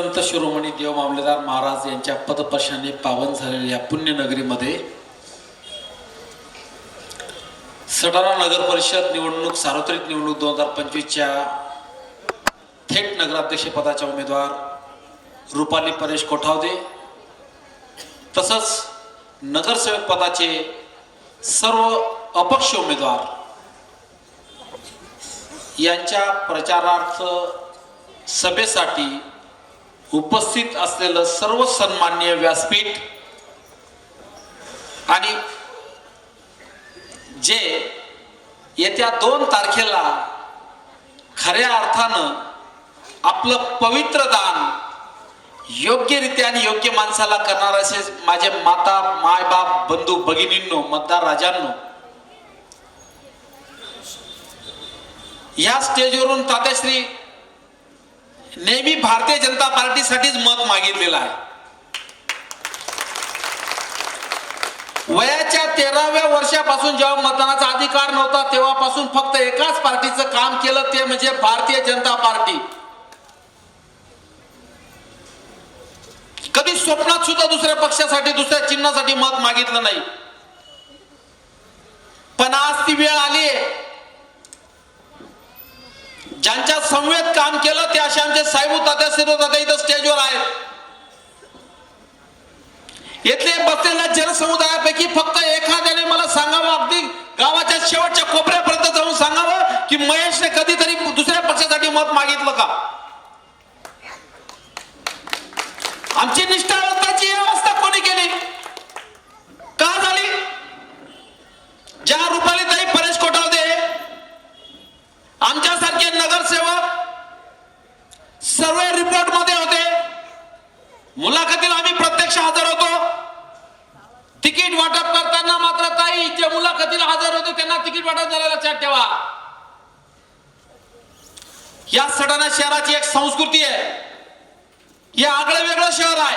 संत शिरोमणी देव मामलेदार महाराज यांच्या पदपर्शाने पावन झालेल्या पुण्यनगरीमध्ये सटाणा नगर परिषद निवडणूक सार्वत्रिक निवडणूक दोन हजार पंचवीसच्या थेट नगराध्यक्ष पदाच्या उमेदवार रुपाली परेश कोठावदे तसंच नगरसेवक पदाचे सर्व अपक्ष उमेदवार यांच्या प्रचारार्थ सभेसाठी उपस्थित असलेलं सर्व सन्मान्य व्यासपीठ आणि जे येत्या दोन तारखेला खऱ्या अर्थानं आपलं पवित्र दान योग्यरित्या आणि योग्य माणसाला करणार असे माझे माता मायबाप बंधू भगिनींनो मतदार राजांनो या स्टेजवरून तात्याश्री नेहमी भारतीय जनता पार्टीसाठीच मत मागितलेलं आहे. वयाच्या तेराव्या वर्षापासून जेव्हा मतदानाचा अधिकार नव्हता तेव्हापासून फक्त एकाच पार्टीचं काम केलं ते म्हणजे भारतीय जनता पार्टी. कधी स्वप्नात सुद्धा दुसऱ्या पक्षासाठी दुसऱ्या चिन्हासाठी मत मागितलं नाही. पण आज ती वेळ आली ज्यांच्या समवेत काम केलं ते असे आमचे साहेबू तात्या सिरो तात्या इथं स्टेजवर आहेत. येथले बसलेल्या जनसमुदायापैकी फक्त एखाद्याने मला सांगावं अगदी गावाच्या शेवटच्या कोपऱ्यापर्यंत जाऊन सांगावं की महेशने कधीतरी दुसऱ्या पक्षासाठी मत मागितलं का आमची निष्ठावंताची ही अवस्था कोणी केली का झाली ज्या रुपालीताई परेश कोठावदे आमच्यासारखे नगरसेवक सर्व रिपोर्टमध्ये होते मुलाखतीला आम्ही प्रत्यक्ष हजर होतो. तिकीट वाटप करताना मात्र काही जे मुलाखतीला हजर होते त्यांना तिकीट वाटप झालं लक्षात ठेवा. या सडाणा शहराची एक संस्कृती आहे. हे आगळं वेगळं शहर आहे.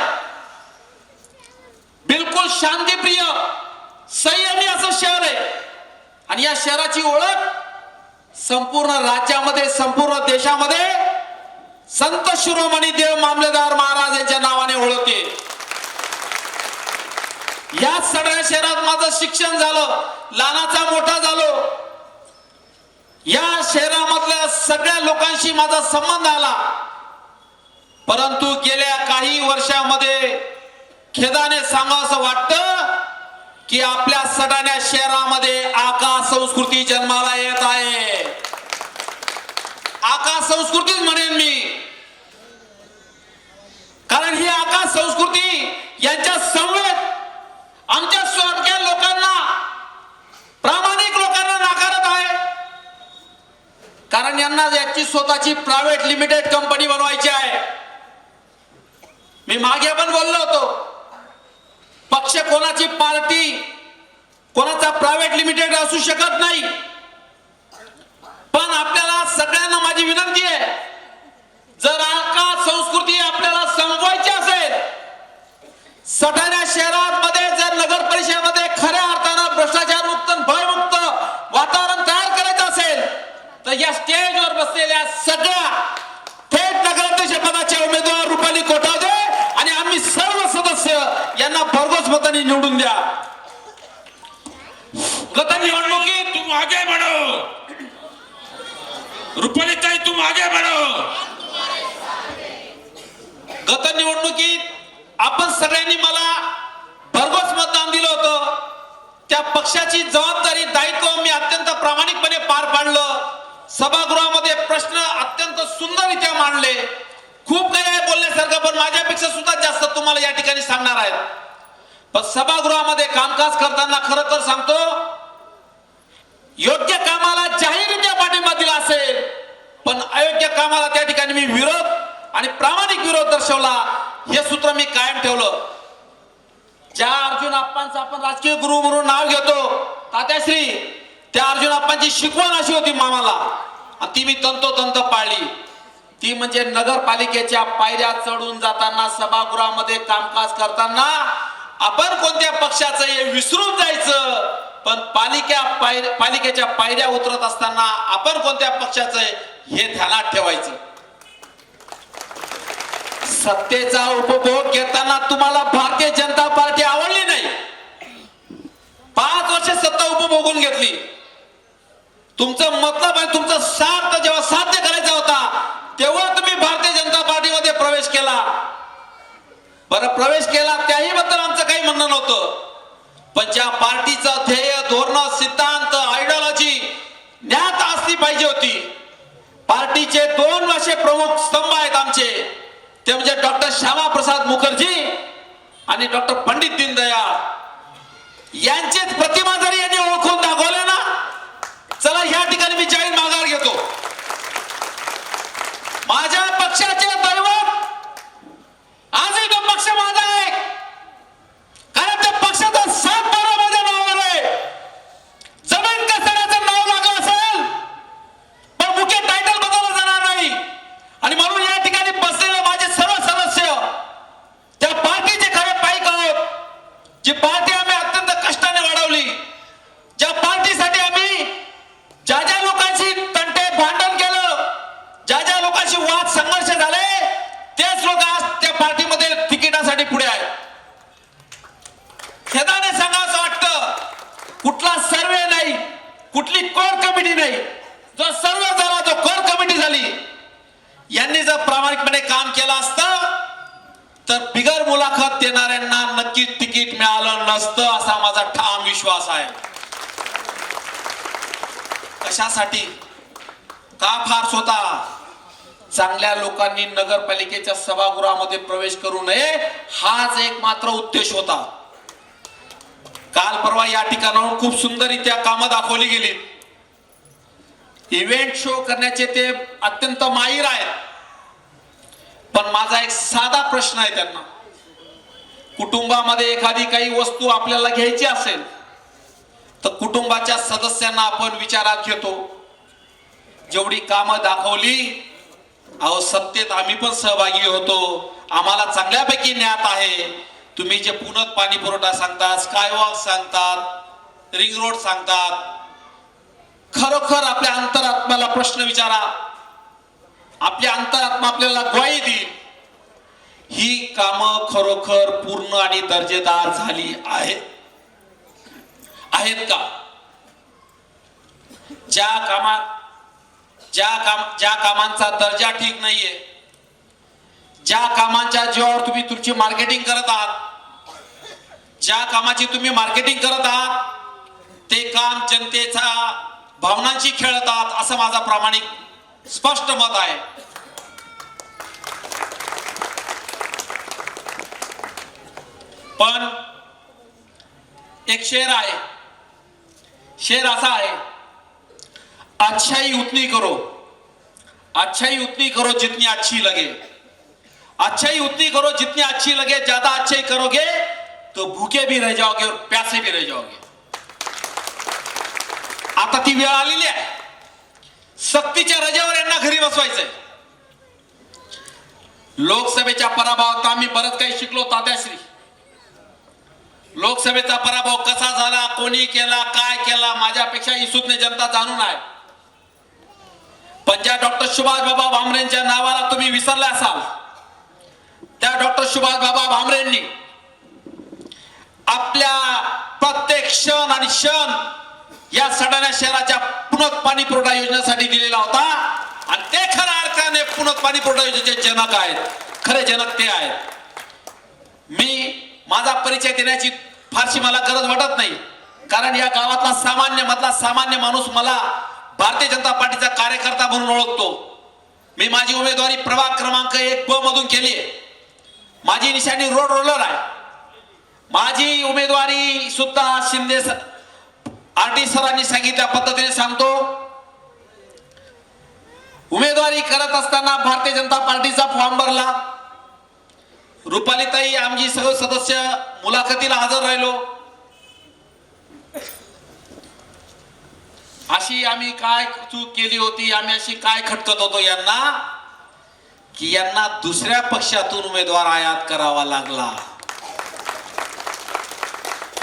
बिलकुल शांतीप्रिय संयमी असं शहर आहे. आणि या शहराची ओळख संपूर्ण राज्यामध्ये संपूर्ण देशामध्ये संत शिरोमणी देव मामलेदार महाराज यांच्या नावाने ओळखते या सगळ्या शहरात माझं शिक्षण झालं लहानाचा मोठा झालो. या शहरामधल्या सगळ्या लोकांशी माझा संबंध आला. परंतु गेल्या काही वर्षामध्ये खेदाने सांगावं वाटतं की आपल्या सडाण्या शहरामध्ये आका संस्कृती जन्माला येत आहे आका संस्कृतीच म्हणेन मी कारण ही आका संस्कृती यांच्या संवेद आमच्या स्वातक्या लोकांना प्रामाणिक लोकांना नाकारत आहे कारण यांना याची स्वतःची प्रायव्हेट लिमिटेड कंपनी बनवायची आहे. मी मागे पण बोललो होतो. पक्ष कोणाची पार्टी कोणाचा प्रायव्हेट लिमिटेड असू शकत नाही. पण आपल्याला सगळ्यांना माझी विनंती आहे जर का संस्कृती आपल्याला संपवायची असेल सटाण्या शहरात मध्ये जर नगर परिषदेमध्ये खऱ्या अर्थानं भ्रष्टाचार मुक्त भयमुक्त वातावरण तयार करायचं असेल तर या स्टेजवर बसलेल्या सगळ्या थेट नगराध्यक्ष पदाच्या उमेदवार रुपाली कोठावदे आणि आम्ही सर्व सदस्य यांना भरघोस मताने निवडून द्या. गत निवडणुकीत तुम आगे बढ़ो. रुपाली ताई तुम आगे बढ़ो. गत निवडणुकीत आपण सगळ्यांनी मला भरघोस मतदान दिलं होतं. त्या पक्षाची जबाबदारी दायित्व मी अत्यंत प्रामाणिकपणे पार पाडलं. सभागृहामध्ये प्रश्न अत्यंत सुंदररित्या मांडले. खूप काही आहे बोलण्यासारखं पण माझ्यापेक्षा सुद्धा जास्त तुम्हाला या ठिकाणी सांगणार आहेत. पण सभागृहामध्ये कामकाज करताना खरं तर सांगतो योग्य कामाला जाहीररित्या पाठिंबा दिला असेल पण अयोग्य कामाला त्या ठिकाणी मी विरोध आणि प्रामाणिक विरोध दर्शवला हे सूत्र मी कायम ठेवलं. ज्या अर्जुन आप्पांचं आपण राजकीय गुरु म्हणून नाव घेतो तात्याश्री त्या अर्जुन आप्पांची शिकवण अशी होती मामाला. ती मी तंतोतंत पाळली. ती म्हणजे नगरपालिकेच्या पायऱ्या चढून जाताना सभागृहामध्ये कामकाज करताना आपण कोणत्या पक्षाचं हे विसरून जायचं पण पालिका पाय पालिकेच्या पायऱ्या उतरत असताना आपण कोणत्या पक्षाचं हे ध्यानात ठेवायचं? सत्तेचा उपभोग घेताना तुम्हाला भारतीय जनता पार्टी आवडली नाही. पाच वर्ष सत्ता उपभोगून घेतली. तुमचं मतलब आहे तुमचा सार्थ जेव्हा साध्य करायचा होता तेव्हा तुम्ही भारतीय जनता पार्टीमध्ये प्रवेश केला. बरं प्रवेश केला त्याही बद्दल आमचं काही म्हणणं नव्हतं. पण ज्या पार्टीचं ध्येय धोरण सिद्धांत आयडिओलॉजी ज्ञात असली पाहिजे होती पार्टीचे दोन असे प्रमुख स्तंभ आहेत आमचे. ते म्हणजे डॉक्टर श्यामाप्रसाद मुखर्जी आणि डॉक्टर पंडित दीनदयाळ. यांचेच प्रति जरी यांनी ओळखून दाखवले ना चला ह्या ठिकाणी मी जाहीर माघार घेतो माझ्या पक्षाचे दैवत आजही तो पक्ष माझा आहे कारण त्या पक्षाचा सात बारा माझ्या नावावर आहे जमीन कसाऱ्याचं नाव लागलं असेल पण मुख्य टायटल बदललं जाणार नाही आणि म्हणून या ठिकाणी बसलेले माझे सर्व सदस्य त्या पार्टीचे खरे पाईक आहोत जी पार्टी आम्ही अत्यंत कष्टाने वाढवली ज्या पार्टीसाठी आम्ही ज्या ज्या लोकांशी तंटे भांडण केलं ज्या ज्या लोकांशी वाद संघर्ष झाले तेच लोक आज त्या पार्टीमध्ये तिकिटासाठी पुढे आहेत खेदाने सांगा असं वाटतं कुठला सर्वे नाही कुठली कोर कमिटी नाही जो सर्वे झाला जो कोर कमिटी झाली यांनी जर प्रामाणिकपणे काम केलं असतं तर बिगर मुलाखत देणाऱ्यांना नक्कीच तिकीट मिळालं नसतं असा माझा ठाम विश्वास आहे. कशासाठी? का फार होता चांगल्या लोकांनी नगरपालिकेच्या सभागृहामध्ये प्रवेश करू नये हाच एक मात्र उद्देश होता. काल परवा या ठिकाणाहून खूप सुंदररित्या कामं दाखवली गेली. इव्हेंट शो करण्याचे ते अत्यंत माहीर आहेत. पण माझा एक साधा प्रश्न आहे त्यांना. कुटुंबामध्ये एखादी काही वस्तू आपल्याला घ्यायची असेल तर कुटुंबाच्या सदस्यांना आपण विचारात घेतो. जेवढी कामं दाखवली अहो सत्तेत आम्ही पण सहभागी होतो. आम्हाला चांगल्यापैकी ज्ञात आहे. तुम्ही जे पुनत पाणी पुरवठा सांगतात स्कायवॉक सांगतात रिंग रोड सांगतात खरोखर आपल्या अंतरात्म्याला प्रश्न विचारा. आपली अंतरात्मा आपल्याला ग्वाही देईल. ही कामं खरोखर पूर्ण आणि दर्जेदार झाली आहेत. आहेत का? ज्या कामा ज्या काम ज्या कामांचा दर्जा ठीक नाहीये ज्या कामांच्या जीवावर तुम्ही तुमची मार्केटिंग करत आहात ज्या कामाची तुम्ही मार्केटिंग करत आहात ते काम जनतेचा भावनांशी खेळत आहात असं माझा प्रामाणिक स्पष्ट मत आहे. पण एक शेर आहे. शेर असा आहे अच्छाई उतनी करो. अच्छाई उतनी करो जितनी अच्छी लगे. अच्छाई उतनी करो जितनी अच्छी लगे ज्यादा अच्छाई करोगे तो भूखे भी रह जाओगे और प्यासे भी रह जाओगे. आता ती वेळ आलेली आहे. सक्तीच्या रजेवर यांना घरी बसवायचंय. लोकसभेच्या पराभवात आम्ही बरंच काही शिकलो तात्याश्री. लोकसभेचा पराभव कसा झाला कोणी केला काय केला माझ्यापेक्षा इसुतने जनता जाणून आहे. पण ज्या डॉक्टर सुभाष बाबा भामरेंच्या नावाला तुम्ही विसरला असाल त्या डॉक्टर सुभाष बाबा भामरेंनी आपल्या प्रत्येक क्षण आणि क्षण या सडाण्या शहराच्या पुनत पाणी पुरवठा योजनेसाठी दिलेला होता. आणि ते खऱ्या अर्थाने पुनत पाणी पुरवठा योजनेचे जनक आहेत. खरे जनक ते आहेत. मी माझा परिचय देण्याची फारशी मला गरज वाटत नाही. कारण या गावातला सामान्य मधला सामान्य माणूस मला भारतीय जनता पार्टीचा कार्यकर्ता म्हणून ओळखतो. मी माझी उमेदवारी प्रभाग क्रमांक एक ब मधून केली आहे. माझी निशाणी रोड रोलर आहे. माझी उमेदवारी सुद्धा शिंदे आर टी सरांनी सांगितल्या पद्धतीने सांगतो. उमेदवारी करत असताना भारतीय जनता पार्टीचा फॉर्म भरला. रुपालीताई आमची सर्व सदस्य मुलाखतीला हजर राहिलो. अशी आम्ही काय चूक केली होती आम्ही अशी काय खटकत होतो यांना? की यांना दुसऱ्या पक्षातून उमेदवार आयात करावा लागला.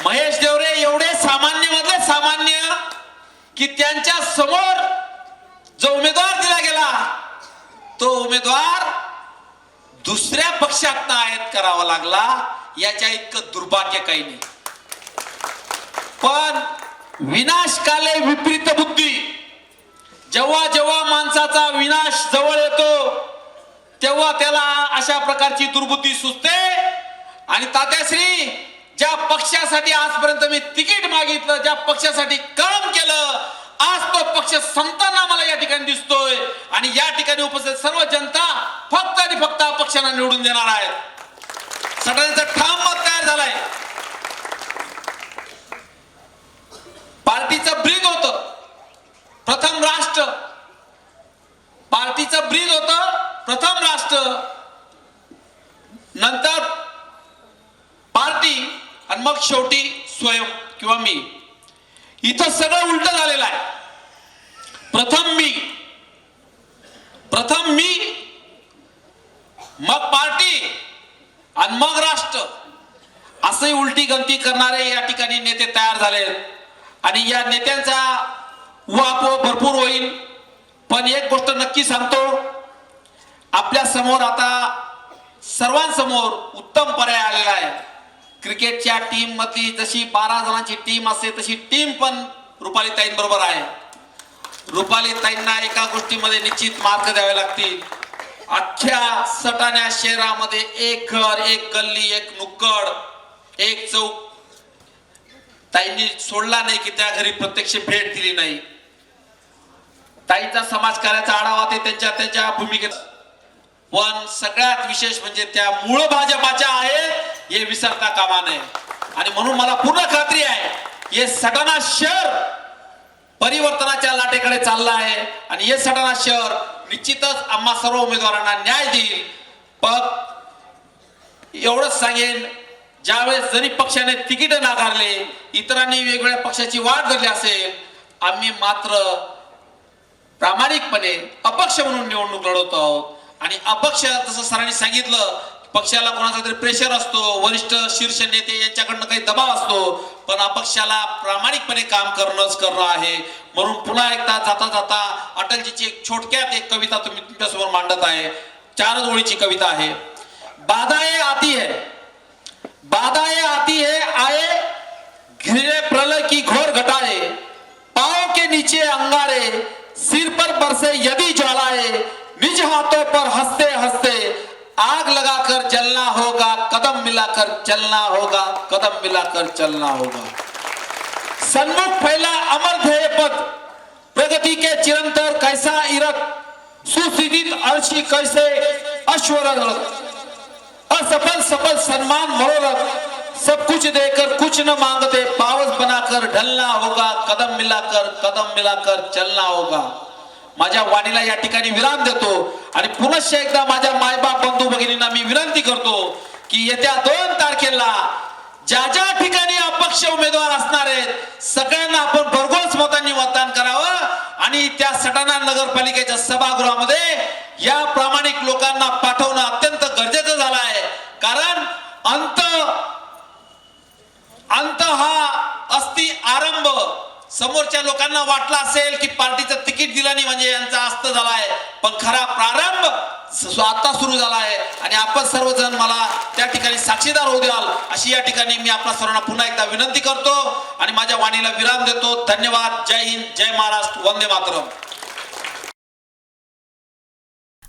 महेश देवरे एवढे सामान्य मधले सामान्य की त्यांच्यासमोर जो उमेदवार दिला गेला तो उमेदवार दुसऱ्या पक्षात आयात करावा लागला याच्या इतकं दुर्भाग्य काही नाही. पण विनाशकाले विपरीत बुद्धी जेव्हा जेव्हा माणसाचा विनाश जवळ येतो तेव्हा त्याला अशा प्रकारची दुर्बुद्धी सुचते. आणि तात्याश्री ज्या पक्षासाठी आजपर्यंत मी तिकीट मागितलं ज्या पक्षासाठी काम केलं आज तो पक्ष संपताना मला या ठिकाणी दिसतोय. आणि या ठिकाणी उपस्थित सर्व जनता फक्त आणि फक्त पक्षांना निवडून देणार आहेत सगळ्यांचं ठाम मत तयार झालाय. पार्टीचं ब्रीद होतं. प्रथम राष्ट्र. पार्टीचं ब्रीद होतं प्रथम राष्ट्र. नंतर आणि मग शेवटी स्वयं किंवा मी. इथं सगळं उलट झालेलं आहे. प्रथम मी. प्रथम मी मग पार्टी आणि मग राष्ट्र. असंही उलटी गंती करणारे या ठिकाणी नेते तयार झाले. आणि या नेत्यांचा उहापोह भरपूर होईल. पण एक गोष्ट नक्की सांगतो. आपल्यासमोर आता सर्वांसमोर उत्तम पर्याय आलेला आहे. क्रिकेटच्या टीम मधली जशी बारा जणांची टीम असते तशी टीम पण रुपाली बरोबर आहे. रुपाली ताईंना एका गोष्टीमध्ये निश्चित मार्क द्यावे लागतील. अख्ख्या सटाण्या शहरामध्ये एक घर एक गल्ली एक नुक्कड एक चौक. ताईंनी सोडला नाही की त्या घरी प्रत्यक्ष भेट दिली नाही. ताईंचा समाजकार्याचा आढावा ते त्यांच्या त्यांच्या भूमिकेत. पण सगळ्यात विशेष म्हणजे त्या मूळ भाजपाच्या आहेत हे विसरता कामा नये. आणि म्हणून मला पूर्ण खात्री आहे हे सटाणा शहर परिवर्तनाच्या लाटेकडे चाललं आहे. आणि हे सटाणा शहर निश्चितच आम्हा सर्व उमेदवारांना न्याय देईल. पण एवढंच सांगेन ज्यावेळेस जरी पक्षाने तिकीट नाकारले इतरांनी वेगवेगळ्या पक्षाची वाट धरली असेल आम्ही मात्र प्रामाणिकपणे अपक्ष म्हणून निवडणूक लढवतो आहोत. आणि अपक्ष जसं सरांनी सांगितलं पक्षाला कोणाचा तरी प्रेशर असतो वरिष्ठ शीर्ष नेते यांच्याकडनं काही दबाव असतो पण अपक्षाला प्रामाणिकपणे काम करणंच करणं आहे. म्हणून पुन्हा एकदा जाता जाता अटलजीची एक छोटक्यात एक कविता तुम्ही तुमच्यासमोर मांडत आहे. चारच ओळीची कविता आहे. बाधाए आती है. बाधाए आती है आए घिरे प्रलय की घोर घटाए पाँव के नीचे अंगारे सिर पर बरसे यदि ज्वालाए निज हाथों पर हंसते हंसते आग लगाकर जलना होगा, कदम मिलाकर चलना होगा, कदम मिलाकर चलना होगा। सन्मुख फैला अमर ध्येय पद प्रगति के चिरंतर कैसा इरत सुसिद्धित अर्शी कैसे अश्वरत असफल सफल सम्मान मनोरथ, सब कुछ देकर कुछ न मांगते, पावस बनाकर ढलना होगा, कदम मिलाकर कदम मिलाकर चलना होगा। माझ्या वाणीला या ठिकाणी विराम देतो. आणि पुनश्च एकदा माझ्या मायबाप बंधू भगिनींना मी विनंती करतो की येत्या दोन तारखेला ज्या ज्या ठिकाणी अपक्ष उमेदवार असणार आहेत सगळ्यांना आपण भरघोस मतांनी मतदान करावं. आणि त्या सटाणा नगरपालिकेच्या सभागृहामध्ये या प्रामाणिक लोकांना पाठवणं अत्यंत गरजेचं झालं आहे. कारण अंत अंत हा असती आरंभ समोरच्या लोकांना वाटलं असेल की पार्टीचं तिकीट दिलं नाही म्हणजे यांचा अस्त झालाय. पण खरा प्रारंभ आता सुरू झाला आहे आणि आपण सर्वजण मला त्या ठिकाणी साक्षीदार होऊ द्याल अशी या ठिकाणी मी आपल्या सर्वांना पुन्हा एकदा विनंती करतो. आणि माझ्या वाणीला विराम देतो. धन्यवाद. जय हिंद जय महाराष्ट्र. वंदे मातरम.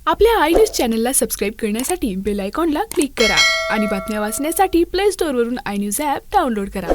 आपल्या आय न्यूज चॅनलला सबस्क्राईब करण्यासाठी बेल आयकॉनला क्लिक करा. आणि बातम्या वाचण्यासाठी प्ले स्टोअरवरून आय न्यूज ॲप डाउनलोड करा.